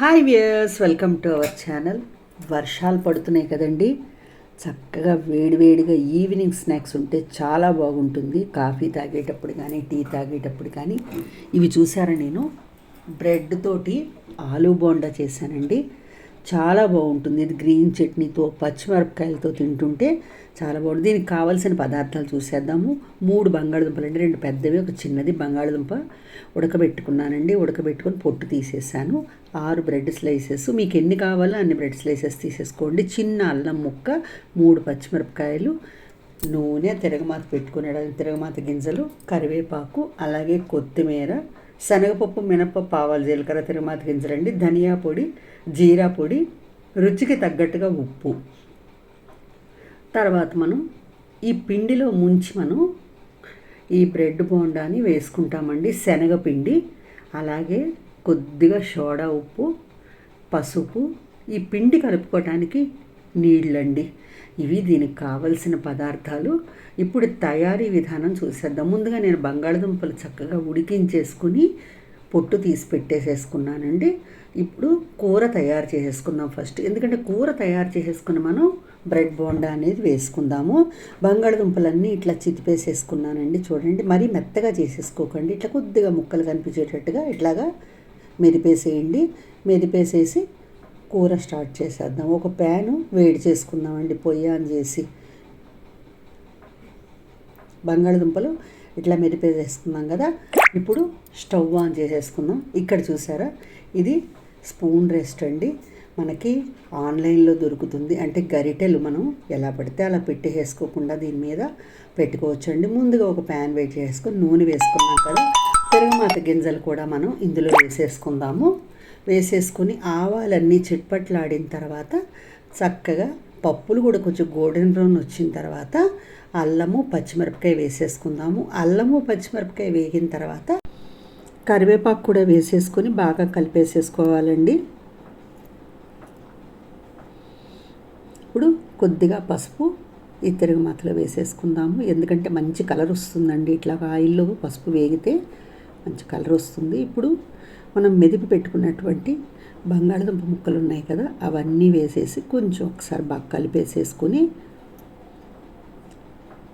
Hi viewers welcome to our channel. వర్షాలు పడుతున్నాయి కదండి. చక్కగా వేడివేడిగా ఈవినింగ్ స్నాక్స్ ఉంటే చాలా బాగుంటుంది. కాఫీ తాగేటప్పుడు కానీ టీ తాగేటప్పుడు కానీ. ఇవి చూసారా నేను? బ్రెడ్ తోటి ఆలూ బోండా చేశానండి. చాలా బాగుంటుంది. ఇది గ్రీన్ చట్నీతో పచ్చిమిరపకాయలతో తింటుంటే చాలా బాగుంటుంది. దీనికి కావాల్సిన పదార్థాలు చూసేద్దాము. మూడు బంగాళదుంపలు అండి. రెండు పెద్దవి ఒక చిన్నది బంగాళదుంప ఉడకబెట్టుకున్నానండి. ఉడకబెట్టుకొని పొట్టు తీసేసాను. ఆరు బ్రెడ్ స్లైసెస్. మీకు ఎన్ని కావాలో అన్ని బ్రెడ్ స్లైసెస్ తీసేసుకోండి. చిన్న అల్లం ముక్క మూడు పచ్చిమిరపకాయలు నూనె తిరగమాత పెట్టుకునే తిరగమాత గింజలు కరివేపాకు అలాగే కొత్తిమీర శనగపప్పు మినపప్పు ఆవాలు జీలకర్ర తిరగమాత గింజలండి ధనియా పొడి జీరా పొడి రుచికి తగ్గట్టుగా ఉప్పు. తర్వాత మనం ఈ పిండిలో ముంచి మనం ఈ బ్రెడ్ బోండాని వేసుకుంటామండి. శనగపిండి అలాగే కొద్దిగా సోడా ఉప్పు పసుపు ఈ పిండి కలుపుకోవటానికి నీళ్ళండి. ఇవి దీనికి కావలసిన పదార్థాలు. ఇప్పుడు తయారీ విధానం చూసేద్దాం. ముందుగా నేను బంగాళదుంపలు చక్కగా ఉడికించేసుకుని పొట్టు తీసి పెట్టేసేసుకున్నానండి. ఇప్పుడు కూర తయారు చేసేసుకుందాం ఫస్ట్. ఎందుకంటే కూర తయారు చేసేసుకుని మనం బ్రెడ్ బోండా అనేది వేసుకుందాము. బంగాళదుంపలన్నీ ఇట్లా చితిపేసేసుకున్నానండి. చూడండి మరీ మెత్తగా చేసేసుకోకండి. ఇట్లా కొద్దిగా ముక్కలు కనిపించేటట్టుగా ఇట్లాగా మెరిపేసేయండి మెరిపేసేసి కూర స్టార్ట్ చేసేద్దాం. ఒక ప్యాను వేడి చేసుకుందామండి పొయ్యి ఆన్ చేసి. బంగాళదుంపలు ఇట్లా మెరిపేసేసుకున్నాం కదా. ఇప్పుడు స్టవ్ ఆన్ చేసేసుకుందాం. ఇక్కడ చూసారా? ఇది స్పూన్ రెస్ట్ అండి. మనకి ఆన్లైన్లో దొరుకుతుంది. అంటే గరిటెలు మనం ఎలా పడితే అలా పెట్టేసుకోకుండా దీని మీద పెట్టుకోవచ్చండి. ముందుగా ఒక ప్యాన్ వెయిట్ చేసుకొని నూనె వేసుకున్నాం కదా. తిరగమాత గింజలు కూడా మనం ఇందులో వేసేసుకుందాము. వేసేసుకుని ఆవాలన్నీ చిట్పట్లాడిన తర్వాత చక్కగా పప్పులు కూడా కొంచెం గోల్డెన్ బ్రౌన్ వచ్చిన తర్వాత అల్లము పచ్చిమిరపకాయ వేసేసుకుందాము. అల్లము పచ్చిమిరపకాయ వేగిన తర్వాత కరివేపాకు కూడా వేసేసుకొని బాగా కలిపేసేసుకోవాలండి. ఇప్పుడు కొద్దిగా పసుపు ఈ తిరుగుమాతలో వేసేసుకుందాము. ఎందుకంటే మంచి కలర్ వస్తుందండి. ఇట్లా ఆయిల్లో పసుపు వేగితే మంచి కలర్ వస్తుంది. ఇప్పుడు మనం మెదిపి పెట్టుకున్నటువంటి బంగాళదుంప ముక్కలు ఉన్నాయి కదా అవన్నీ వేసేసి కొంచెం ఒకసారి బాగా కలిపేసేసుకొని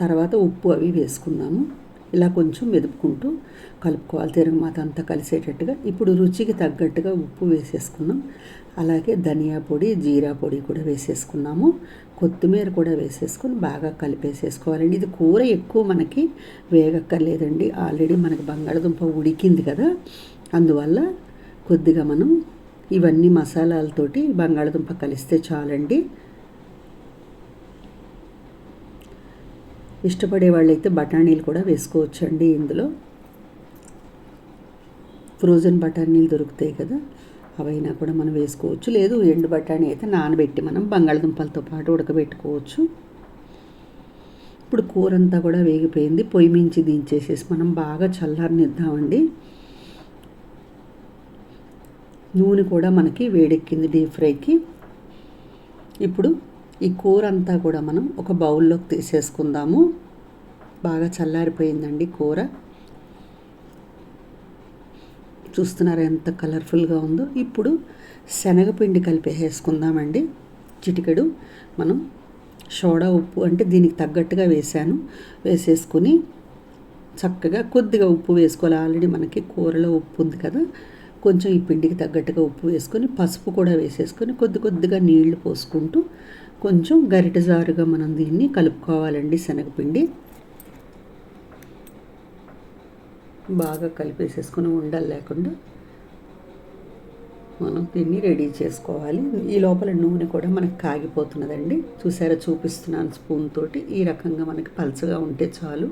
తర్వాత ఉప్పు అవి వేసుకుందాము. ఇలా కొంచెం మెదుపుకుంటూ కలుపుకోవాలి. తిరగమాత అంతా కలిసేటట్టుగా. ఇప్పుడు రుచికి తగ్గట్టుగా ఉప్పు వేసేసుకున్నాం. అలాగే ధనియా పొడి జీరా పొడి కూడా వేసేసుకున్నాము. కొత్తిమీర కూడా వేసేసుకొని బాగా కలిపేసేసుకోవాలండి. ఇది కూర ఎక్కువ మనకి వేగక్కర్లేదండి. ఆల్రెడీ మనకి బంగాళదుంప ఉడికింది కదా. అందువల్ల కొద్దిగా మనం ఇవన్నీ మసాలాలతోటి బంగాళదుంప కలిస్తే చాలండి. ఇష్టపడే వాళ్ళైతే బఠానీలు కూడా వేసుకోవచ్చండి ఇందులో. ఫ్రోజన్ బఠానీలు దొరుకుతాయి కదా అవైనా కూడా మనం వేసుకోవచ్చు. లేదు ఎండు బఠానీ అయితే నానబెట్టి మనం బంగాళదుంపలతో పాటు ఉడకబెట్టుకోవచ్చు. ఇప్పుడు కూర అంతా కూడా వేగిపోయింది. పొయ్యి మించి దించేసేసి మనం బాగా చల్లారనిద్దామండి. నూనె కూడా మనకి వేడెక్కింది డీప్ ఫ్రైకి ఇప్పుడు ఈ కూర అంతా కూడా మనం ఒక బౌల్లోకి తీసేసుకుందాము. బాగా చల్లారిపోయిందండి కూర. చూస్తున్నారా ఎంత కలర్ఫుల్గా ఉందో. ఇప్పుడు శనగపిండి కలిపేసేసుకుందామండి. చిటికెడు మనం సోడా ఉప్పు అంటే దీనికి తగ్గట్టుగా వేసాను వేసేసుకుని చక్కగా కొద్దిగా ఉప్పు వేసుకోవాలి. ఆల్రెడీ మనకి కూరలో ఉప్పు ఉంది కదా. కొంచెం ఈ పిండికి తగ్గట్టుగా ఉప్పు వేసుకొని పసుపు కూడా వేసేసుకొని కొద్ది కొద్దిగా నీళ్ళు పోసుకుంటూ కొంచెం గరిట జారుగా మనం దీన్ని కలుపుకోవాలండి శనగపిండి. బాగా కలిపేసేసుకుని ఉండలు లేకుండా మనం దీన్ని రెడీ చేసుకోవాలి. ఈ లోపల నూనె కూడా మనకు కాగిపోతున్నదండి. చూసారా చూపిస్తున్నాను స్పూన్ తోటి. ఈ రకంగా మనకి పలుచగా ఉంటే చాలు.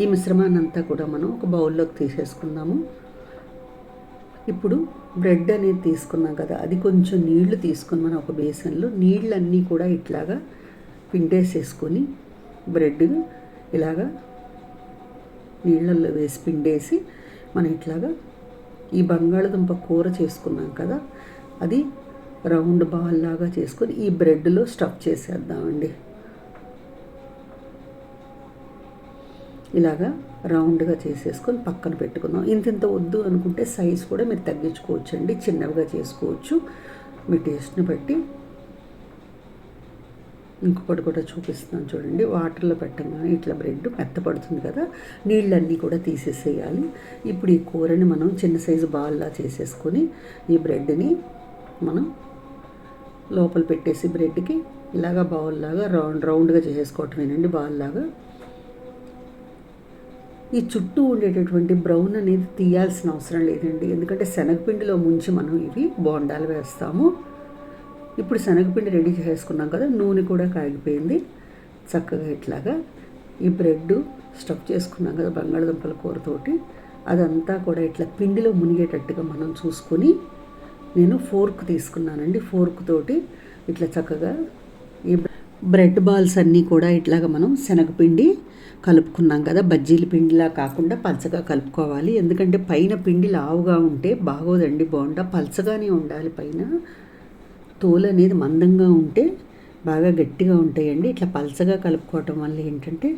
ఈ మిశ్రమాన్ని అంతా కూడా మనం ఒక బౌల్లోకి తీసేసుకుందాము. ఇప్పుడు బ్రెడ్ అనేది తీసుకున్నాం కదా అది కొంచెం నీళ్ళు తీసుకుని మనం ఒక బేసన్లో నీళ్ళన్నీ కూడా ఇట్లాగా పిండేసేసుకొని బ్రెడ్ ఇలాగా నీళ్ళల్లో వేసి పిండేసి మనం ఇట్లాగా ఈ బంగాళదుంప కూర చేసుకున్నాం కదా అది రౌండ్ బాల్ లాగా చేసుకొని ఈ బ్రెడ్లో స్టఫ్ చేసేద్దామండి. ఇలాగా రౌండ్గా చేసేసుకొని పక్కన పెట్టుకుందాం. ఇంత ఇంత వద్దు అనుకుంటే సైజ్ కూడా మీరు తగ్గించుకోవచ్చు అండి చిన్నవిగా చేసుకోవచ్చు. మీ టేస్ట్ని బట్టి. ఇంకొకటి కూడా చూపిస్తున్నాను చూడండి. వాటర్లో పెట్టంగానే ఇట్లా బ్రెడ్ మెత్తపడుతుంది కదా నీళ్ళన్నీ కూడా తీసేసేయాలి. ఇప్పుడు ఈ కూరని మనం చిన్న సైజు బాల్లా చేసేసుకొని ఈ బ్రెడ్ని మనం లోపల పెట్టేసి బ్రెడ్కి ఇలాగా బౌల్లాగా రౌండ్ రౌండ్గా చేసేసుకోవటమేనండి బాల్లాగా. ఈ చుట్టూ ఉండేటటువంటి బ్రౌన్ అనేది తీయాల్సిన అవసరం లేదండి. ఎందుకంటే శనగపిండిలో ముంచి మనం ఇవి బోండాలు వేస్తాము. ఇప్పుడు శనగపిండి రెడీ చేసుకున్నాం కదా నూనె కూడా కాగిపోయింది. చక్కగా ఇట్లాగా ఈ బ్రెడ్ స్టఫ్ చేసుకున్నాం కదా బంగాళదుంపల కూరతోటి అదంతా కూడా ఇట్లా పిండిలో మునిగేటట్టుగా మనం చూసుకొని నేను ఫోర్క్ తీసుకున్నానండి. ఫోర్క్ తోటి ఇట్లా చక్కగా బ్రెడ్ బాల్స్ అన్నీ కూడా ఇట్లాగా మనం శనగపిండి కలుపుకున్నాం కదా బజ్జీల పిండిలా కాకుండా పలచగా కలుపుకోవాలి. ఎందుకంటే పైన పిండి లావుగా ఉంటే బాగోదండి బోండా పలచగానే ఉండాలి. పైన తోలు అనేది మందంగా ఉంటే బాగా గట్టిగా ఉంటాయండి. ఇట్లా పలచగా కలుపుకోవటం వల్ల ఏంటంటే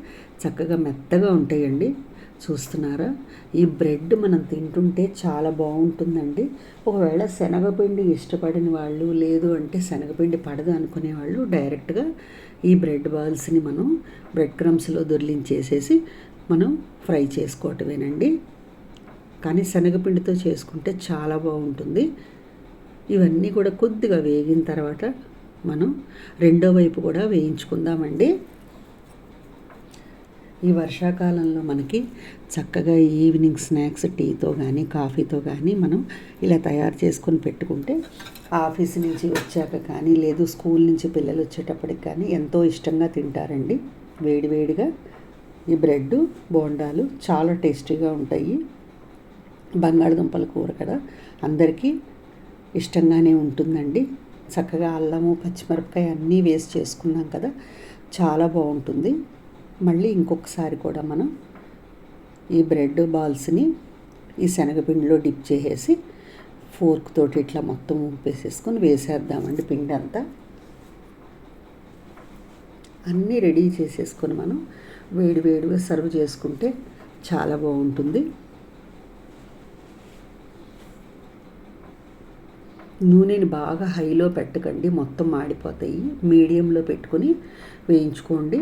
చక్కగా మెత్తగా ఉంటాయండి. చూస్తున్నారా? ఈ బ్రెడ్ మనం తింటుంటే చాలా బాగుంటుందండి. ఒకవేళ శనగపిండి ఇష్టపడిన వాళ్ళు లేదు అంటే శనగపిండి పడదు అనుకునే వాళ్ళు డైరెక్ట్గా ఈ బ్రెడ్ బాల్స్ని మనం బ్రెడ్ క్రమ్స్లో దొర్లించేసేసి మనం ఫ్రై చేసుకోవటమేనండి. కానీ శనగపిండితో చేసుకుంటే చాలా బాగుంటుంది. ఇవన్నీ కూడా కొద్దిగా వేగిన తర్వాత మనం రెండో వైపు కూడా వేయించుకుందామండి. ఈ వర్షాకాలంలో మనకి చక్కగా ఈవినింగ్ స్నాక్స్ టీతో కానీ కాఫీతో కానీ మనం ఇలా తయారు చేసుకొని పెట్టుకుంటే ఆఫీస్ నుంచి వచ్చాక కానీ లేదు స్కూల్ నుంచి పిల్లలు వచ్చేటప్పటికి కానీ ఎంతో ఇష్టంగా తింటారండి. వేడివేడిగా ఈ బ్రెడ్ బోండాలు చాలా టేస్టీగా ఉంటాయి. బంగాళదుంపల కూర కదా అందరికీ ఇష్టంగానే ఉంటుందండి. చక్కగా అల్లము పచ్చిమిరపకాయ అన్నీ వేస్ట్ చేసుకున్నాం కదా చాలా బాగుంటుంది. మళ్ళీ ఇంకొకసారి కూడా మనం ఈ బ్రెడ్ బాల్స్ని ఈ శనగపిండిలో డిప్ చేసేసి ఫోర్క్ తోటి ఇట్లా మొత్తం ఉంపేసేసుకొని వేసేద్దామండి పిండి అంతా అన్నీ రెడీ చేసేసుకొని మనం వేడి వేడిగా సర్వ్ చేసుకుంటే చాలా బాగుంటుంది. నూనెని బాగా హైలో పెట్టకండి మొత్తం మాడిపోతాయి. మీడియంలో పెట్టుకొని వేయించుకోండి.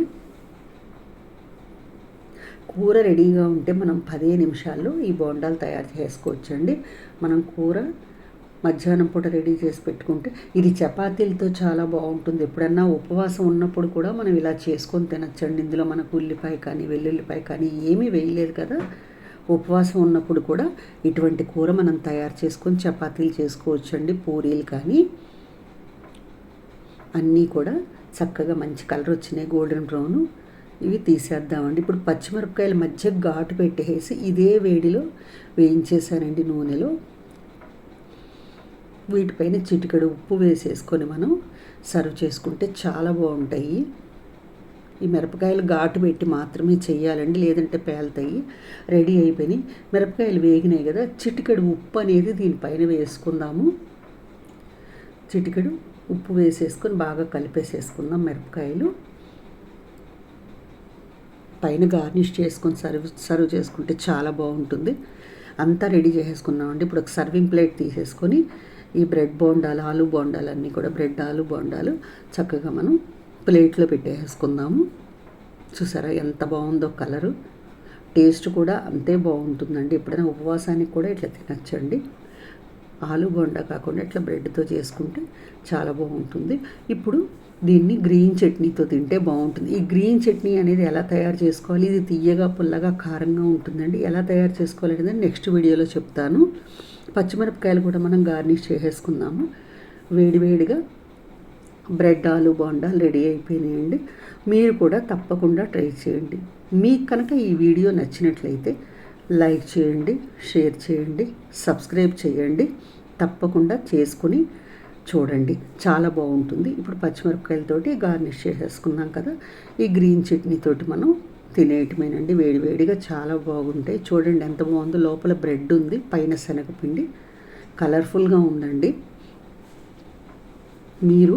కూర రెడీగా ఉంటే మనం పదే నిమిషాల్లో ఈ బోండాలు తయారు చేసుకోవచ్చండి. మనం కూర మధ్యాహ్నం పూట రెడీ చేసి పెట్టుకుంటే ఇది చపాతీలతో చాలా బాగుంటుంది. ఎప్పుడన్నా ఉపవాసం ఉన్నప్పుడు కూడా మనం ఇలా చేసుకొని తినచ్చండి. ఇందులో మనకు ఉల్లిపాయ కానీ వెల్లుల్లిపాయ కానీ ఏమీ వేయలేదు కదా. ఉపవాసం ఉన్నప్పుడు కూడా ఇటువంటి కూర మనం తయారు చేసుకొని చపాతీలు చేసుకోవచ్చండి. పూరీలు కానీ అన్నీ కూడా చక్కగా మంచి కలర్ వచ్చినాయి. గోల్డెన్ బ్రౌను ఇవి తీసేద్దామండి. ఇప్పుడు పచ్చిమిరపకాయల మధ్య ఘాటు పెట్టేసి ఇదే వేడిలో వేయించేసానండి నూనెలో. వీటిపైన చిటికడు ఉప్పు వేసేసుకొని మనం సర్వ్ చేసుకుంటే చాలా బాగుంటాయి. ఈ మిరపకాయలు ఘాటు పెట్టి మాత్రమే చేయాలండి లేదంటే పేలుతాయి. రెడీ అయిపోయినాయి. మిరపకాయలు వేగినాయి కదా చిటికడు ఉప్పు అనేది దీనిపైన వేసుకుందాము. చిటికడు ఉప్పు వేసేసుకొని బాగా కలిపేసేసుకుందాం మిరపకాయలు. పైన గార్నిష్ చేసుకొని సర్వ్ సర్వ్ చేసుకుంటే చాలా బాగుంటుంది. అంతా రెడీ చేసేసుకున్నామండి. ఇప్పుడు ఒక సర్వింగ్ ప్లేట్ తీసేసుకొని ఈ బ్రెడ్ బోండాలు ఆలు బోండాలు అన్నీ కూడా బ్రెడ్ ఆలు బోండాలు చక్కగా మనం ప్లేట్లో పెట్టేసుకుందాము. చూసారా ఎంత బాగుందో కలరు. టేస్ట్ కూడా అంతే బాగుంటుందండి. ఎప్పుడైనా ఉపవాసానికి కూడా ఇట్లా తినచ్చండి. ఆలు బోండా కాకుండా ఇట్లా బ్రెడ్తో చేసుకుంటే చాలా బాగుంటుంది. ఇప్పుడు దీన్ని గ్రీన్ చట్నీతో తింటే బాగుంటుంది. ఈ గ్రీన్ చట్నీ అనేది ఎలా తయారు చేసుకోవాలి? ఇది తీయగా పుల్లగా కారంగా ఉంటుందండి. ఎలా తయారు చేసుకోవాలి అనేది నెక్స్ట్ వీడియోలో చెప్తాను. పచ్చిమిరపకాయలు కూడా మనం గార్నిష్ చేసేసుకుందాము. వేడివేడిగా బ్రెడ్ ఆలు బోండాలు రెడీ అయిపోయినాయండి. మీరు కూడా తప్పకుండా ట్రై చేయండి. మీకు కనుక ఈ వీడియో నచ్చినట్లయితే లైక్ చేయండి షేర్ చేయండి సబ్స్క్రైబ్ చేయండి. తప్పకుండా చేసుకుని చూడండి. చాలా బాగుంటుంది. ఇప్పుడు పచ్చిమిరపకాయలతోటి గార్నిష్ చేసేసుకున్నాం కదా. ఈ గ్రీన్ చట్నీతోటి మనం తినేయటమేనండి. వేడివేడిగా చాలా బాగుంటాయి. చూడండి ఎంత బాగుందో. లోపల బ్రెడ్ ఉంది పైన శనగపిండి. కలర్ఫుల్గా ఉందండి. మీరు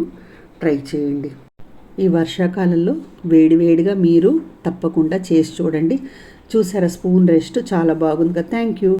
ట్రై చేయండి. ఈ వర్షాకాలంలో వేడివేడిగా మీరు తప్పకుండా చేసి చూడండి. చూసారా? స్పూన్ రెస్ట్ చాలా బాగుంది కదా. Thank you.